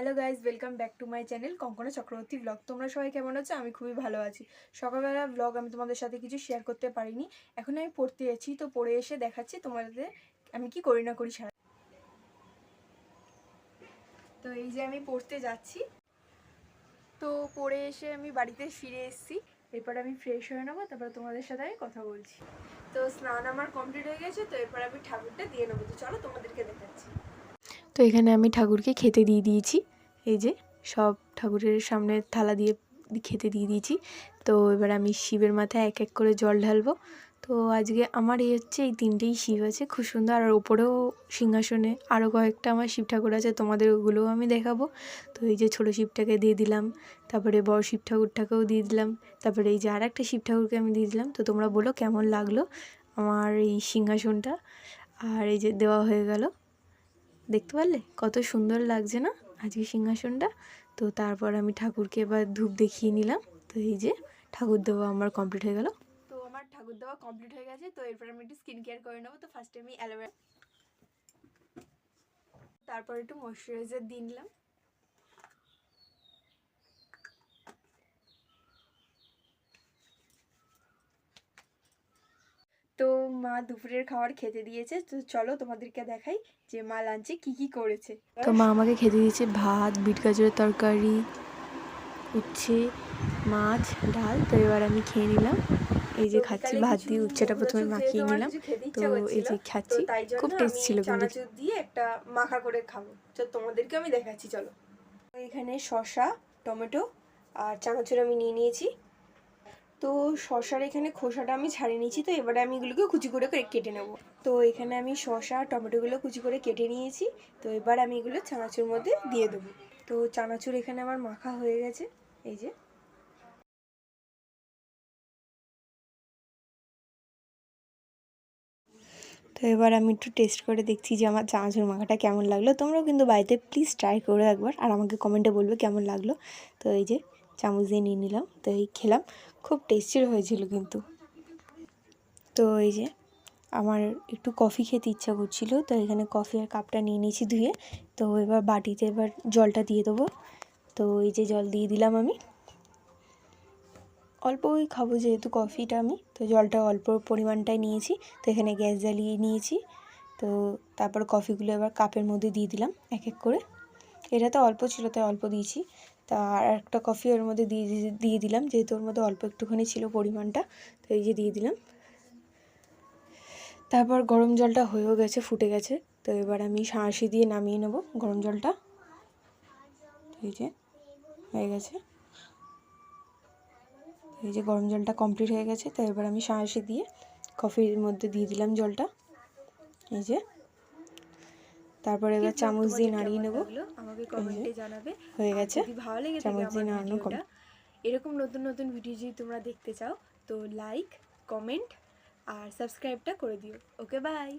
Hello guys welcome back to my channel Konkona Chakraborty vlog তোমরা সবাই কেমন আছো? আমি খুবই ভালো আছি। সকালবেলা ব্লগ আমি তোমাদের সাথে কিছু শেয়ার করতে পারিনি। এখন আমি পড়তে যাচ্ছি তো পড়ে এসে দেখাচ্ছি তোমাদের আমি কি করি না করি সারা তো এই যে আমি পড়তে যাচ্ছি। তো পড়ে এসে আমি বাড়িতে ফিরে এসেছি। এরপর আমি ফ্রেশ হয়ে নেব, তারপর তোমাদের সাথে আমি কথা বলছি। তো স্নান আমার কমপ্লিট হয়ে গেছে, তো এরপর আমি ঠাকুরটা দিয়ে নেব। তো চলো তোমাদেরকে দেখাচ্ছি। তো এখানে আমি ঠাকুরকে খেতে দিয়ে দিয়েছি। এই যে, সব ঠাকুরের সামনে থালা দিয়ে খেতে দিয়ে দিয়েছি। তো এবার আমি শিবের মাথায় এক এক করে জল ঢালবো। তো আজকে আমার এই হচ্ছে, এই তিনটেই শিব আছে। খুব সুন্দর। আর ওপরেও সিংহাসনে আরও কয়েকটা আমার শিব ঠাকুর আছে তোমাদের ওগুলোও আমি দেখাবো। তো এই যে ছোটো শিবটাকে দিয়ে দিলাম, তারপরে বড় শিব ঠাকুরটাকেও দিয়ে দিলাম, তারপরে এই যে আর একটা শিব ঠাকুরকে আমি দিয়ে দিলাম। তো তোমরা বলো কেমন লাগল আমার এই সিংহাসনটা। আর এই যে দেওয়া হয়ে গেল। দেখতে পারলে? কত সুন্দর লাগছে না আজকে সিংহাসনটা? তো তারপর আমি ঠাকুরকে এবার ধূপ দেখিয়ে নিলাম। তো এই যে ঠাকুর দেওয়া আমার কমপ্লিট হয়ে গেল। তো আমার ঠাকুর দেওয়া কমপ্লিট হয়ে গেছে। তো এরপর আমি একটু স্কিন কেয়ার করে নেব। তো ফার্স্টে আমি অ্যালোভেরা তারপর একটু ময়শ্চারাইজার দিয়ে নিলাম তো মা দুপুরের খাবার খেতে দিয়েছে। তো চলো তোমাদেরকে দেখাই যে মা লাঞ্চে কি কি করেছে। তো মা আমাকে খেতে দিয়েছে ভাত বিট গাজরের তরকারি উচ্ছে মাছ ডাল। তো এবার আমি খেয়ে নিলাম। এই যে খাচ্ছি ভাত দিয়ে উচ্ছেটা প্রথমে মাখিয়ে নিলাম। তো এই যে খাচ্ছি। খুব টেস্ট ছিল চানাচুর দিয়ে একটা মাখা করে খাব। তো তোমাদেরকে আমি দেখাচ্ছি চলো। এখানে শসা টমেটো আর চানাচুর আমি নিয়ে নিয়েছি। তো শশার এখানে খোসাটা আমি ছাড়িয়ে নিয়েছি, তো এবারে আমি এগুলোকে কুচি করে কেটে নেব। তো এখানে আমি শসা টমেটোগুলো কুচি করে কেটে নিয়েছি, তো এবার আমি এগুলো চানাচুর মধ্যে দিয়ে দেবো। তো চানাচুর এখানে আমার মাখা হয়ে গেছে, এই যে। তো এবার আমি একটু টেস্ট করে দেখছি যে আমার চানাচুর মাখাটা কেমন লাগল। তোমরাও কিন্তু বাড়িতে প্লিজ ট্রাই করো একবার, আর আমাকে কমেন্টে বলবে কেমন লাগল। তো এই যে। চামচ দিয়ে নিয়ে নিলাম, তো এই খেলাম। খুব টেস্টির হয়েছিল কিন্তু। তো এই যে, আমার একটু কফি খেতে ইচ্ছা করছিল, তো এখানে কফি আর কাপটা নিয়ে নিয়েছি ধুয়ে। তো এবার বাটিতে এবার জলটা দিয়ে দেবো। তো এই যে জল দিয়ে দিলাম আমি। অল্পই খাব যেহেতু কফিটা আমি, তো জলটা অল্প পরিমাণটাই নিয়েছি। তো এখানে গ্যাস জ্বালিয়ে নিয়েছি। তো তারপর কফিগুলো এবার কাপের মধ্যে দিয়ে দিলাম এক এক করে। এটা তো অল্প ছিল, তাই অল্প দিয়েছি। তা আর একটা কফি ওর মধ্যে দিয়ে দিয়ে দিলাম, যেহেতু ওর মধ্যে অল্প একটুখানি ছিল পরিমাণটা, তো এই যে দিয়ে দিলাম। তারপর গরম জলটা হয়েও গেছে, ফুটে গেছে, তো এবার আমি সাঁড়শি দিয়ে নামিয়ে নেব গরম জলটা। এই যে, হয়ে গেছে। এই যে গরম জলটা কমপ্লিট হয়ে গেছে, তো এবার আমি সাঁড়শি দিয়ে কফির মধ্যে দিয়ে দিলাম জলটা। এই যে। তারপরে এবার চামচ দিয়ে নাড়িয়ে নেব। আমাকে কমেন্টে জানাবে। হয়ে গেছে। যদি ভালো লেগে চামচ দিয়ে নাড়ানো কম এরকম নতুন নতুন ভিডিও যদি তোমরা দেখতে চাও তো লাইক কমেন্ট আর সাবস্ক্রাইবটা করে দিও। Okay bye